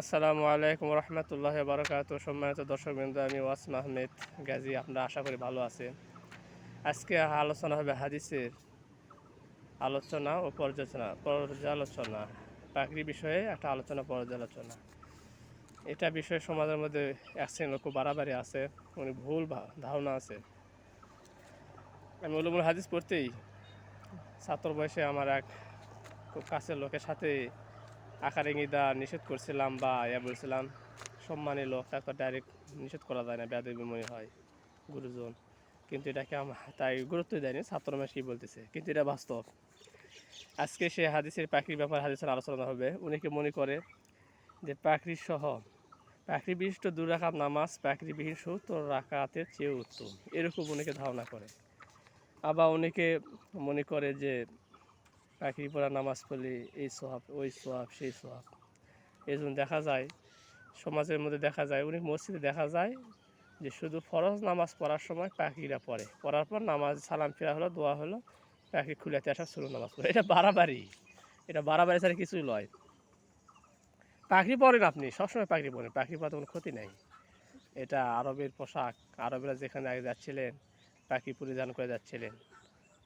আসসালামু আলাইকুম রহমতুল্লাহ বারকাত সম্মানিত দর্শক বিন্দু আমি ওয়াসিম আহমেদ গাজী আপনারা আশা করি ভালো আছেন। আজকে আলোচনা হবে হাদিসের আলোচনা ও পর্যালোচনা পর্যালোচনা পাকড়ি বিষয়ে একটা আলোচনা, পর্যালোচনা। এটা বিষয়ে সমাজের মধ্যে এক শ্রেণির লোক বাড়াবাড়ি আছে, উনি ভুল ধারণা আছে। আমি উলুমুল হাদিস পড়তেই ছাত্র বয়সে আমার এক খুব কাছের লোকের সাথে আকার ইঙ্গিদা নিষেধ করছিলাম বা ইয়া বলছিলাম সম্মানী লোক তাকে ডাইরেক্ট নিষেধ করা যায় না বেদবি মনে হয় গুরুজন। কিন্তু এটাকে আমার তাই গুরুত্ব দেয়নি, ছাত্র মাস কি বলতেছে, কিন্তু এটা বাস্তব। আজকে সে হাদিসের পাখির ব্যাপারে হাদিসের আলোচনা হবে উনিকে মনে করে যে পাখির সহ পাখি বিশিষ্ট দু রাকাত নামাজ পাখিবিহীন সত্তর রাকাতের চেয়ে উত্তম, এরকম অনেকে ধারণা করে। আবার অনেকে মনে করে যে পাখি পড়া নামাজ পড়লে এই সোহাব ওই সোহাব সেই সোহাব এই জন্য দেখা যায়, সমাজের মধ্যে দেখা যায় অনেক মসজিদে দেখা যায় যে শুধু ফরজ নামাজ পড়ার সময় পাখিরা পড়ে। পড়ার পর নামাজ, সালাম ফেরা হলো, দোয়া হলো, পাখি খুলেতে আসা শুরু নামাজ পড়ে। এটা বাড়াবাড়ি। এটা বাড়াবাড়ি ছাড়া কিছুই লয়। পাখি পড়েন আপনি, সবসময় পাখি পড়েন পাখি পরা কোনো ক্ষতি নেই। এটা আরবের পোশাক, আরবেরা যেখানে আগে যাচ্ছিলেন, পাখি পরিধান করে যাচ্ছিলেন।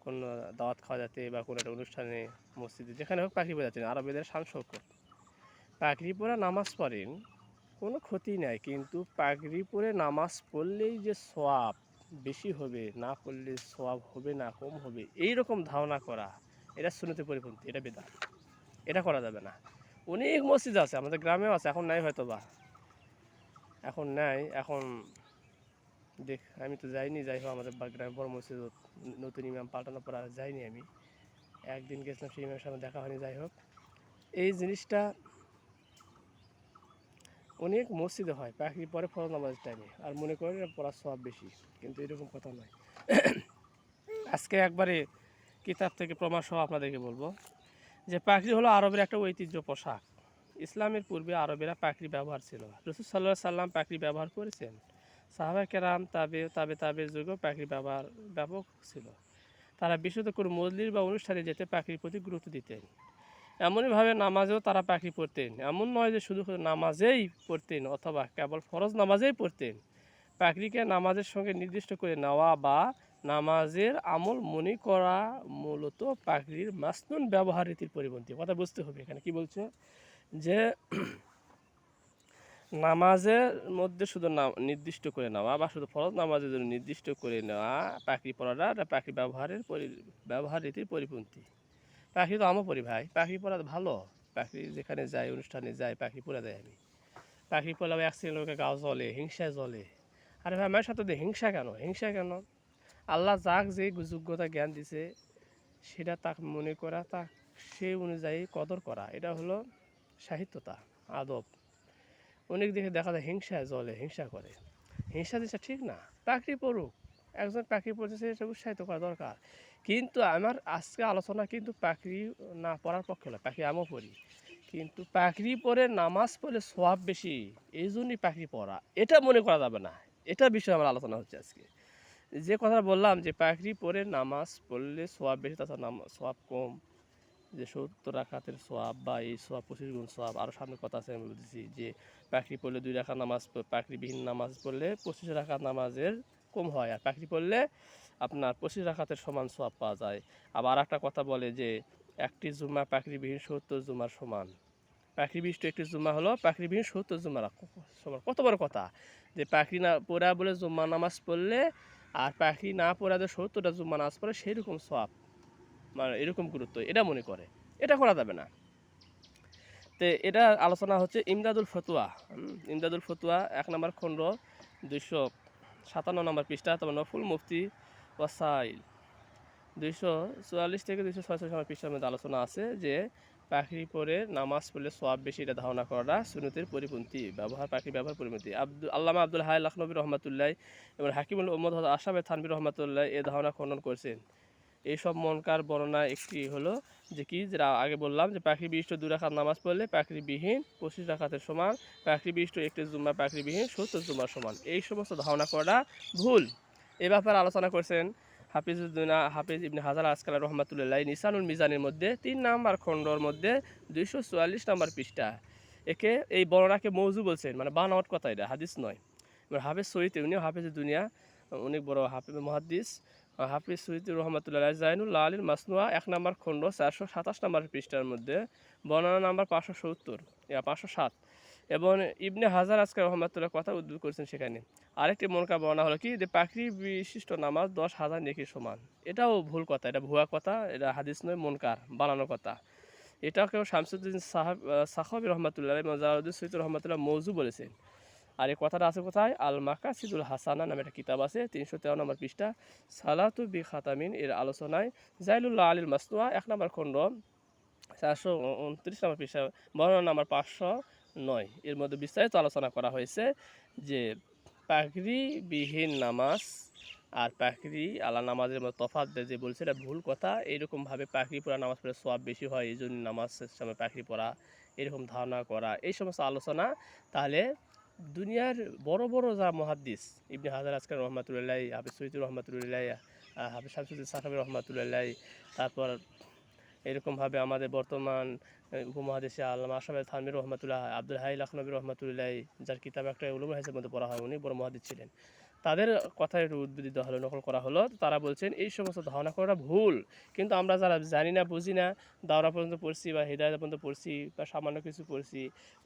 কোনো দাওয়াত খাওয়া যাতে বা কোনো একটা অনুষ্ঠানে, মসজিদে, যেখানে হোক পাখি পরে যাচ্ছেন আরবেদের শান শৌকত পাগড়ি পরে নামাজ পড়েন, কোনো ক্ষতি নাই। কিন্তু পাগড়ি পরে নামাজ পড়লেই যে সোয়াব বেশি হবে, না পড়লে সোয়াব হবে না, কম হবে এই রকম ধারণা করা, এটা শুনতে পরিপন্থী, এটা বেদাত। এটা করা যাবে না। অনেক মসজিদ আছে, আমাদের গ্রামেও আছে, এখন নাই হয়তো বা এখন নাই, এখন দেখ, আমি তো যাইনি, যাই হোক, আমাদের গ্রামে বড় মসজিদ নতুন ইমাম পাল্টানোর পর আর যাইনি আমি। একদিন গেছিলাম, সেই ইমামের সামনে দেখা হয়নি, যাই হোক। এই জিনিসটা অনেক মসজিদে হয় পাখি পরে ফরজ নামাজের টাইমে আর মনে এটা পড়ার সব বেশি, কিন্তু এরকম কথা নয়। আজকে একবারে কিতাব থেকে প্রমাণ সহ আপনাদেরকে বলব যে পাখি হলো আরবের একটা ঐতিহ্য পোশাক। ইসলামের পূর্বে আরবেরা পাখরি ব্যবহার ছিল। রসুল সাল্লাহ সাল্লাম পাখরি ব্যবহার করেছেন। সাহাবা কেরাম তাবে তাবে তাবের যুগেও পাখির ব্যবহার ব্যাপক ছিল। তারা বিশুদ্ধ করে মজলির বা অনুষ্ঠানে যেতে পাখির প্রতি গুরুত্ব দিতেন। এমনইভাবে নামাজেও তারা পাখি পড়তেন। এমন নয় যে শুধু নামাজেই পড়তেন অথবা কেবল ফরজ নামাজেই পড়তেন। পাখিকে নামাজের সঙ্গে নির্দিষ্ট করে নেওয়া বা নামাজের আমল মনে করা মূলত পাখির মাসনুন ব্যবহার রীতির পরিপন্থী। কথা বুঝতে হবে এখানে। কি বলছে? যে নামাজের মধ্যে শুধু নাম, নির্দিষ্ট করে নেওয়া বা শুধু ফরজ নামাজের জন্য নির্দিষ্ট করে নেওয়া পাখি পড়াটা এটা পাখি ব্যবহারের পরি ব্যবহার পরিপন্থী। পাখি তো আমও পড়ি ভাই পাখি পড়া ভালো। পাখি যেখানে যায়, অনুষ্ঠানে যায় পাখি পড়া দেয় আমি। পাখি এক শ্রেণির লোকের গাও জ্বলে, হিংসায় জ্বলে। আরে ভাই আমার সাথে হিংসা কেন? হিংসা কেন? আল্লাহ যাক যে যোগ্যতা জ্ঞান দিছে, সেটা তাকে মনে করা, তাক সেই অনুযায়ী কদর করা। এটা হলো সাহিত্যতা, আদব। অনেক দিকে দেখা যায় হিংসায় জলে হিংসা করে। হিংসা জিনিসটা ঠিক না। পাখি পড়ুক। একজন পাখি পড়তেছে সেটা উৎসাহিত করা দরকার। কিন্তু আমার আজকে আলোচনা কিন্তু পাখি না পড়ার পক্ষে নয় পাখি আমিও পড়ি। কিন্তু পাখি পরে নামাজ পড়লে সোয়াব বেশি। এই জন্যই পাখি পড়া। এটা মনে করা যাবে না। এটা বিষয়ে আমার আলোচনা হচ্ছে আজকে। যে কথা বললাম যে পাখি পরে নামাজ পড়লে সোয়াব বেশি, তাছাড়া নামাজ সোয়াব কম। যে সত্তর রাখাতের সোয়াব বা এই সোয়াব পঁচিশ গুণ সোয়াব আরও সামনে কথা আছে আমি বলতেছি যে পাখরি পড়লে দুই রাখা নামাজ প- পাখরিবিহীন নামাজ পড়লে পঁচিশ রাখাত নামাজের কম হয় আর পাখরি পড়লে আপনার পঁচিশ রাখাতের সমান সোয়াব পাওয়া যায়। আবার একটা কথা বলে যে একটি জুমা পাখরিবিহীন সত্তর জুমার সমান। পাখরি বিশিষ্ট একটি জুমা হলো পাখরিবিহীন সত্তর জুমার সমান। কত বড় কথা? যে পাখরি না পড়া বলে জুম্মা নামাজ পড়লে আর পাখরি না পড়া যে সত্তরটা জুম্মা নামাজ পড়ে সেই রকম সোয়াব এরকম গুরুত্ব, এটা মনে করে। এটা করা যাবে না। তো এটা আলোচনা হচ্ছে ইমদাদুল ফতুয়া। ইমদাদুল ফতুয়া এক নম্বর খণ্ড, দুইশো সাতান্ন নম্বর পৃষ্ঠা, তারপর নফুল মুফতি ওয়াসাইল। দুইশো চুয়াল্লিশ থেকে দুইশো ছয়ষট্টি নম্বর পৃষ্ঠার মধ্যে আলোচনা আছে যে, পাখি পরে নামাজ পড়লে সোয়াব বেশি, এটা ধারণা করাটা সুনতের পরিপন্থী, ব্যবহার, পাখি ব্যবহার পরিপন্থী। আব্দুল, আল্লামা আব্দুল হাই লখনবী রহমতুল্লাহ এবং হাকিমুল মোহাম্মদ আসামে থানবির রহমতুল্লাহ এ ধারণা খণ্ডন করেছেন। এইসব মনকার বর্ণনা একটি হলো যে কি, যেটা আগে বললাম যে পাখি বিশিষ্ট দু রাখাত নামাজ পড়লে পাখিবিহীন পঁচিশ রাখাতের সমান পাখি বিশিষ্ট একটি জুম্মা পাখিবিহীন সত্তর জুম্মার সমান। এই সমস্ত ধারণা করা ভুল। এ ব্যাপারে আলোচনা করেছেন হাফিজুদ্দিনা হাফিজ ইবনে হাজার আসকাল রহমাতুল্লাহ নিসানুল মিজানের মধ্যে তিন নাম্বার খণ্ডর মধ্যে দুইশো চুয়াল্লিশ নম্বর পৃষ্ঠা। একে এই বর্ণনাকে মৌজু বলছেন মানে বানাওয়াট কথা এটা, হাদিস নয়। এবার হাফেজ সৈতে উনিও হাফেজ দুনিয়া, অনেক বড় হাফেজ মহাদিস হাফিজ সৈয়দ রহমতুল্লাহ জাইনুল্লাহ আলীর মাসনুয়া এক নম্বর খণ্ড, চারশো সাতাশ নম্বর পৃষ্ঠার মধ্যে, বর্ণনা নাম্বার পাঁচশো সত্তর পাঁচশো সাত। এবং ইবনে হাজার আজকে রহমতুল্লাহ কথা উদ্যোগ করেছেন সেখানে। আরেকটি মনকা বর্ণনা হলো কি? যে পাখি বিশিষ্ট নামাজ দশ হাজার নেকির সমান। এটাও ভুল কথা, এটা ভুয়া কথা, এটা হাদিস নয়, মনকার, বানানো কথা। এটাকেও শামসুদ্দিন সাহাব সাহাবি রহমতুল্লাহ মজারুদ্দিন সৈয়দ রহমতুল্লাহ মৌজু বলেছেন। আর এই কথাটা আছে কোথায়? আল মাকা সিদুল হাসানা নামে একটা কিতাব আছে, তিনশো তেরো নম্বর পৃষ্ঠা, সালাতু বি খাতামিন এর আলোচনায়। জাইলুল্লাহ আলীর মাসনুয়া, এক নম্বর খণ্ড, চারশো উনত্রিশ নম্বর পৃষ্ঠা, বর্ণনা নাম্বার পাঁচশো নয়। এর মধ্যে বিস্তারিত আলোচনা করা হয়েছে যে, পাগড়িবিহীন নামাজ আর পাখরি আলা নামাজের মধ্যে দেয় যে বলছে, এটা ভুল কথা। এইরকমভাবে পাখরি পড়া নামাজ পড়ে সব বেশি হয় এই জন্য নামাজ সময় পাখরি পড়া এরকম ধারণা করা। এই সমস্ত আলোচনা, তাহলে দুনিয়ার বড় বড় যা মহাদ্দিস, ইবনে হাজার আজকাল রহমাতুল্লাহ, হাফিজ সৈদুর রহমাতুল্লাহ, হাফিজ শামসুদ্দিন সাহাবি রহমাতুল্লাহ, তারপর এরকমভাবে আমাদের বর্তমান উপমহাদেশে আল্লাহ আসামের থানবির রহমতুল্লাহ, আব্দুল হাই লখনবী রহমতুল্লাহ, যার কিতাব একটা উলুম হাইসের মধ্যে পড়া হয়, উনি বড় মহাদিস ছিলেন। তাদের কথা একটু উদ্ভিদিত হলো, নকল করা হলো। তারা বলছেন, এই সমস্ত ধারণা করাটা ভুল। কিন্তু আমরা যারা জানি না, বুঝি না, দাওরা পর্যন্ত পড়ছি বা হৃদয় পর্যন্ত পড়ছি বা সামান্য কিছু পড়ছি,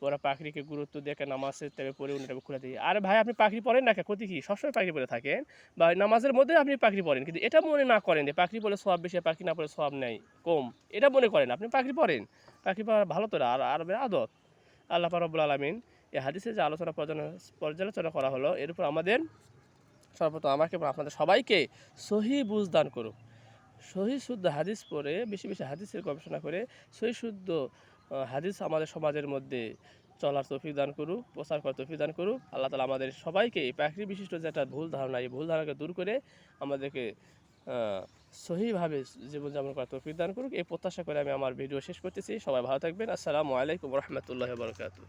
ওরা পাখিকে গুরুত্ব দেখে নামাজের তবে পড়ে উনি খুলে দিই আর ভাই, আপনি পাখি পড়েন না ক্ষতি কি? সবসময় পাখি পড়ে থাকেন। বা নামাজের মধ্যে আপনি পাখি পড়েন, কিন্তু এটা মনে না করেন যে পাখি পড়লে সব বেশি পাখি না পড়লে সব নেই। কম। এটা মনে করেন, আপনি পাখি পড়েন। পাখি পড়া ভালো তো আর আর আদত আল্লাহ রব্বুল আলমিন এই হাদিসে যে আলোচনা পর্যালোচনা করা হলো, এর উপর আমাদের সর্বপ্রথম আমাকে আপনাদের সবাইকে সহি বুঝ দান করুক। সহি শুদ্ধ হাদিস পড়ে, বেশি বেশি হাদিসের গবেষণা করে সহি শুদ্ধ হাদিস আমাদের সমাজের মধ্যে চলার তৌফিক দান করুক, প্রচার করার তৌফিক দান করুক। আল্লাহ তালা আমাদের সবাইকে এই প্রাকৃতিক বিশিষ্ট যে একটা ভুল ধারণা, এই ভুল ধারণাকে দূর করে আমাদেরকে সহিভাবে জীবনযাপন করার তৌফিক দান করুক। এই প্রত্যাশা করে আমি আমার ভিডিও শেষ করতেছি। সবাই ভালো থাকবেন। আসসালামু আলাইকুম রহমতুল্লাহ বরকাতু